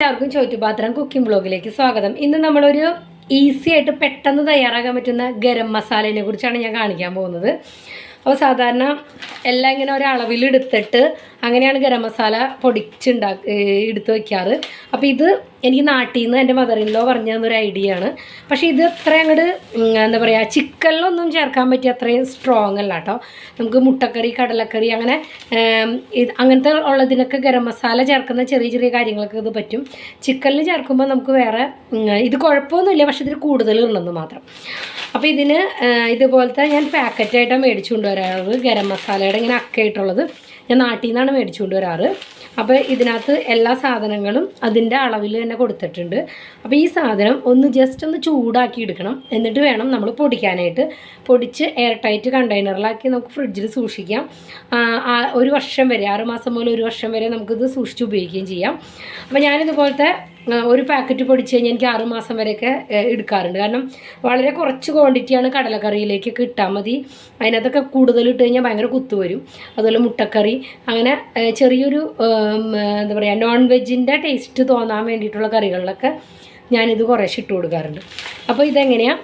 എല്ലാവർക്കും ചോറ്റുപാത്രം കുക്കിംഗ് ബ്ലോഗിലേക്ക് സ്വാഗതം. ഇന്ന് നമ്മളൊരു ഈസി ആയിട്ട് പെട്ടെന്ന് തയ്യാറാക്കാൻ പറ്റുന്ന ഗരം മസാലേനെ കുറിച്ചാണ് ഞാൻ കാണിക്കാൻ പോകുന്നത്. അപ്പോൾ സാധാരണ എല്ലാം ഇങ്ങനെ ഒരളവിൽ എടുത്തിട്ട് അങ്ങനെയാണ് ഗരം മസാല പൊടിച്ചുണ്ടാ എടുത്ത് വയ്ക്കാറ് അപ്പോൾ ഇത് എനിക്ക് നാട്ടിൽ നിന്ന് എന്റെ മദറിൻലോ പറഞ്ഞു തന്നൊരു ഐഡിയ ആണ് പക്ഷേ ഇത് അത്ര അങ്ങോട്ട് എന്താ പറയുക ചിക്കനിലൊന്നും ചേർക്കാൻ പറ്റിയ അത്രയും സ്ട്രോങ് അല്ല കേട്ടോ നമുക്ക് മുട്ടക്കറി കടലക്കറി അങ്ങനെ അങ്ങനത്തെ ഉള്ളതിനൊക്കെ ഗരം മസാല ചേർക്കുന്ന ചെറിയ ചെറിയ കാര്യങ്ങളൊക്കെ ഇത് പറ്റും. ചിക്കനിൽ ചേർക്കുമ്പോൾ നമുക്ക് വേറെ ഇത് കുഴപ്പമൊന്നുമില്ല പക്ഷേ ഇതിൽ കൂടുതൽ ഉണ്ടെന്ന് മാത്രം. അപ്പോൾ ഇതിന് ഇതുപോലത്തെ ഞാൻ പാക്കറ്റായിട്ടാണ് മേടിച്ചു കൊണ്ടുവരാറ് ഗരം മസാലയുടെ ഇങ്ങനെ അക്കയായിട്ടുള്ളത്. ഞാൻ നാട്ടിൽ നിന്നാണ് മേടിച്ചു വരാറ് അപ്പോൾ ഇതിനകത്ത് എല്ലാ സാധനങ്ങളും അതിന്റെ അളവിൽ തന്നെ കൊടുത്തിട്ടുണ്ട്. അപ്പോൾ ഈ സാധനം ഒന്ന് ജസ്റ്റ് ഒന്ന് ചൂടാക്കി എടുക്കണം. എന്നിട്ട് വേണം നമ്മൾ പൊടിക്കാനായിട്ട്. പൊടിച്ച് എയർ ടൈറ്റ് കണ്ടെയ്നറിലാക്കി നമുക്ക് ഫ്രിഡ്ജിൽ സൂക്ഷിക്കാം. ഒരു വർഷം വരെ ആറുമാസം മുതൽ ഒരു വർഷം വരെ നമുക്കിത് സൂക്ഷിച്ച് ഉപയോഗിക്കുകയും ചെയ്യാം. അപ്പോൾ ഞാനിതുപോലത്തെ ഒരു പാക്കറ്റ് പൊടിച്ച് കഴിഞ്ഞാൽ എനിക്ക് ആറ് മാസം വരെയൊക്കെ എടുക്കാറുണ്ട്. കാരണം വളരെ കുറച്ച് ക്വാണ്ടിറ്റിയാണ് കടലക്കറിയിലേക്കൊക്കെ ഇട്ടാൽ മതി. അതിനകത്തൊക്കെ കൂടുതൽ ഇട്ട് കഴിഞ്ഞാൽ ഭയങ്കര കുത്തു വരും. അതുപോലെ മുട്ടക്കറി അങ്ങനെ ചെറിയൊരു എന്താ പറയുക നോൺ വെജിന്റെ ടേസ്റ്റ് തോന്നാൻ വേണ്ടിയിട്ടുള്ള കറികളിലൊക്കെ ഞാനിത് കുറേശ്ശെ ഇട്ട് കൊടുക്കാറുണ്ട്. അപ്പോൾ ഇതെങ്ങനെയാണ്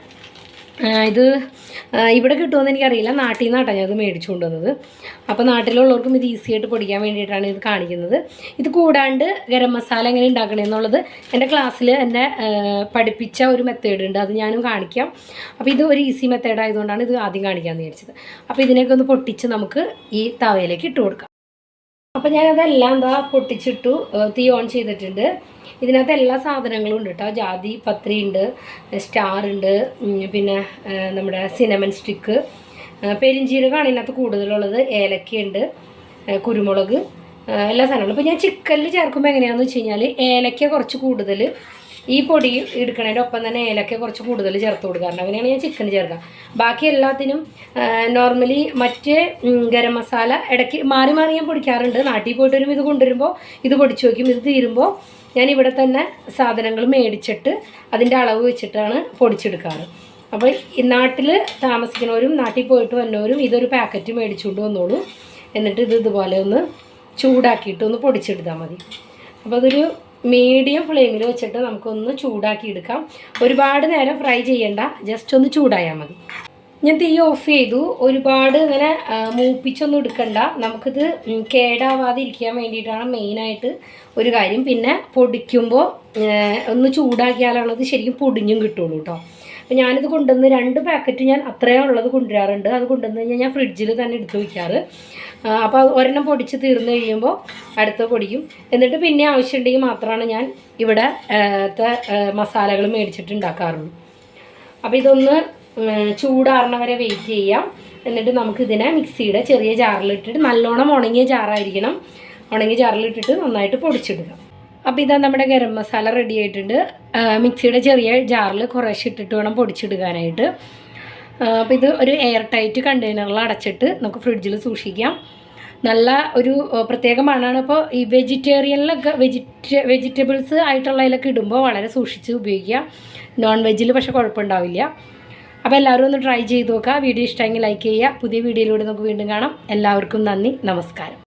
ഇത് ഇവിടെ കിട്ടുമെന്ന് എനിക്കറിയില്ല. നാട്ടിൽ നിന്നാട്ടോ ഞാൻ ഇത് മേടിച്ചു കൊണ്ടുവന്നത് അപ്പോൾ നാട്ടിലുള്ളവർക്കും ഇത് ഈസി ആയിട്ട് പൊടിക്കാൻ വേണ്ടിയിട്ടാണ് ഇത് കാണിക്കുന്നത്. ഇത് കൂടാണ്ട് ഗരം മസാല എങ്ങനെ ഉണ്ടാക്കണമെന്നുള്ളത് എന്റെ ക്ലാസ്സിൽ എന്നെ പഠിപ്പിച്ച ഒരു മെത്തേഡ് ഉണ്ട്. അത് ഞാനും കാണിക്കാം. അപ്പോൾ ഇത് ഒരു ഈസി മെത്തേഡ് ആയതുകൊണ്ടാണ് ഇത് ആദ്യം കാണിക്കാമെന്ന് വിചാരിച്ചത്. അപ്പോൾ ഇതിനെയൊക്കെ ഒന്ന് പൊട്ടിച്ച് നമുക്ക് ഈ തവയിലേക്ക് ഇട്ട് കൊടുക്കാം. അപ്പോൾ ഞാനതെല്ലാം എന്താ പൊട്ടിച്ചിട്ടു തീ ഓൺ ചെയ്തിട്ടുണ്ട്. ഇതിനകത്ത് എല്ലാ സാധനങ്ങളും ഉണ്ട് കേട്ടോ. ജാതി പത്രി ഉണ്ട് സ്റ്റാർ ഉണ്ട് പിന്നെ നമ്മുടെ സിനമൻ സ്റ്റിക്ക് പെരിഞ്ചീരകമാണ് ഇതിനകത്ത് കൂടുതലുള്ളത് ഏലക്കയുണ്ട് കുരുമുളക് എല്ലാ സാധനങ്ങളും. ഇപ്പോൾ ഞാൻ ചിക്കനിൽ ചേർക്കുമ്പോൾ എങ്ങനെയാണെന്ന് വെച്ച് കഴിഞ്ഞാൽ ഏലക്ക കുറച്ച് കൂടുതൽ ഈ പൊടി എടുക്കുന്നതിന്റെ ഒപ്പം തന്നെ ഏലക്ക കുറച്ച് കൂടുതൽ ചേർത്ത് കൊടുക്കാറുണ്ട് അങ്ങനെയാണ് ഞാൻ ചിക്കൻ ചേർക്കുക. ബാക്കി എല്ലാത്തിനും നോർമലി മറ്റ് ഗരം മസാല ഇടയ്ക്ക് മാറി മാറി ഞാൻ പൊടിക്കാറുണ്ട്. നാട്ടിൽ പോയിട്ട് വരുമ്പോൾ ഇത് കൊണ്ടുവരുമ്പോൾ ഇത് പൊടിച്ച് വയ്ക്കും ഇത് തീരുമ്പോൾ ഞാൻ ഇവിടെ തന്നെ സാധനങ്ങൾ മേടിച്ചിട്ട് അതിന്റെ അളവ് വെച്ചിട്ടാണ് പൊടിച്ചെടുക്കാറ്. അപ്പോൾ ഈ നാട്ടിൽ താമസിക്കുന്നവരും നാട്ടിൽ പോയിട്ട് വന്നവരും ഇതൊരു പാക്കറ്റ് മേടിച്ചുകൊണ്ട് വന്നോളൂ. എന്നിട്ട് ഇത് ഇതുപോലെ ഒന്ന് ചൂടാക്കിയിട്ട് ഒന്ന് പൊടിച്ചെടുത്താൽ മതി. അപ്പോൾ അതൊരു മീഡിയം ഫ്ലെയിമിൽ വെച്ചിട്ട് നമുക്കൊന്ന് ചൂടാക്കി എടുക്കാം. ഒരുപാട് നേരം ഫ്രൈ ചെയ്യണ്ട ജസ്റ്റ് ഒന്ന് ചൂടായാൽ മതി. ഞാൻ തീ ഓഫ് ചെയ്തു. ഒരുപാട് ഇങ്ങനെ മൂപ്പിച്ചൊന്നും എടുക്കണ്ട. നമുക്കിത് കേടാവാതിരിക്കാൻ വേണ്ടിയിട്ടാണ് മെയിനായിട്ട് ഒരു കാര്യം. പിന്നെ പൊടിക്കുമ്പോൾ ഒന്ന് ചൂടാക്കിയാലാണ് ശരിക്കും പൊടിഞ്ഞും കിട്ടുള്ളൂ കേട്ടോ അപ്പോൾ ഞാനിത് കൊണ്ടുവന്ന് രണ്ട് പാക്കറ്റ് ഞാൻ അത്രയും ഉള്ളത് കൊണ്ടുവരാറുണ്ട്. അത് കൊണ്ടുവന്ന് കഴിഞ്ഞാൽ ഞാൻ ഫ്രിഡ്ജിൽ തന്നെ എടുത്ത് വയ്ക്കാറ് അപ്പോൾ ഒരെണ്ണം പൊടിച്ച് തീർന്നു കഴിയുമ്പോൾ അടുത്ത പൊടിക്കും എന്നിട്ട് പിന്നെ ആവശ്യമുണ്ടെങ്കിൽ മാത്രമാണ് ഞാൻ ഇവിടെ മസാലകൾ മേടിച്ചിട്ട് ഉണ്ടാക്കാറുള്ളൂ. അപ്പോൾ ഇതൊന്ന് ചൂടാറണ വരെ വെയിറ്റ് ചെയ്യാം. എന്നിട്ട് നമുക്കിതിനെ മിക്സിയുടെ ചെറിയ ജാറിലിട്ടിട്ട് നല്ലോണം ഉണങ്ങിയ ജാറായിരിക്കണം. ഉണങ്ങിയ ജാറിലിട്ടിട്ട് നന്നായിട്ട് പൊടിച്ചെടുക്കാം അപ്പോൾ ഇതാ നമ്മുടെ ഗരം മസാല റെഡി ആയിട്ടുണ്ട്. മിക്സിയുടെ ചെറിയ ജാറിൽ കുറേശ്ശെ ഇട്ടിട്ട് വേണം പൊടിച്ചിടുകാനായിട്ട് അപ്പോൾ ഇത് ഒരു എയർ ടൈറ്റ് കണ്ടെയ്നറിൽ അടച്ചിട്ട് നമുക്ക് ഫ്രിഡ്ജിൽ സൂക്ഷിക്കാം. നല്ല ഒരു പ്രത്യേക മണമാണ് ഇപ്പോൾ ഈ വെജിറ്റേറിയനിലൊക്കെ വെജിറ്റ വെജിറ്റബിൾസ് ആയിട്ടുള്ളതിലൊക്കെ ഇടുമ്പോൾ വളരെ സൂക്ഷിച്ച് ഉപയോഗിക്കുക നോൺ വെജിൽ പക്ഷേ കുഴപ്പമുണ്ടാവില്ല. അപ്പോൾ എല്ലാവരും ഒന്ന് ട്രൈ ചെയ്ത് നോക്കുക. വീഡിയോ ഇഷ്ടമെങ്കിൽ ലൈക്ക് ചെയ്യുക. പുതിയ വീഡിയോയിലൂടെ നമുക്ക് വീണ്ടും കാണാം. എല്ലാവർക്കും നന്ദി. നമസ്കാരം.